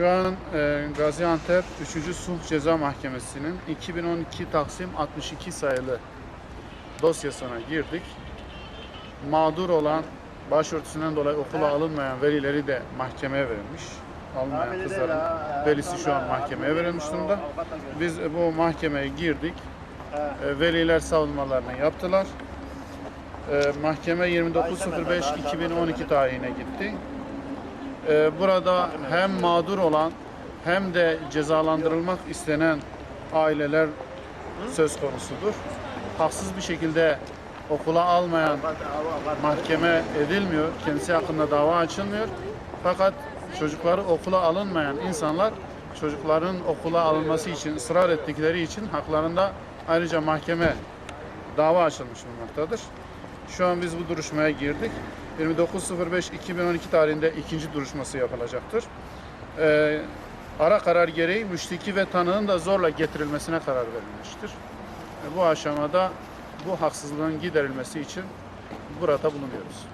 Şu an e, Gaziantep 3. Sulh Ceza Mahkemesi'nin 2012 Taksim 62 sayılı dosyasına girdik. Mağdur olan başörtüsünden dolayı okula alınmayan velileri de mahkemeye verilmiş. Alınmayan kızların velisi şu an mahkemeye verilmiş durumda. Biz bu mahkemeye girdik. E, Veliler savunmalarını yaptılar. E, Mahkeme 29.05.2012 tarihine gitti. E, Burada hem mağdur olan hem de cezalandırılmak istenen aileler söz konusudur. Haksız bir şekilde okula almayan mahkeme edilmiyor. Kendisi hakkında dava açılmıyor. Fakat çocukları okula alınmayan insanlar çocukların okula alınması için ısrar ettikleri için haklarında ayrıca mahkeme dava açılmış bulunmaktadır. Şu an biz bu duruşmaya girdik. 29.05.2012 tarihinde ikinci duruşması yapılacaktır. Ee, ara karar gereği müşteki ve tanığın da zorla getirilmesine karar verilmiştir. E, bu aşamada bu haksızlığın giderilmesi için burada bulunuyoruz.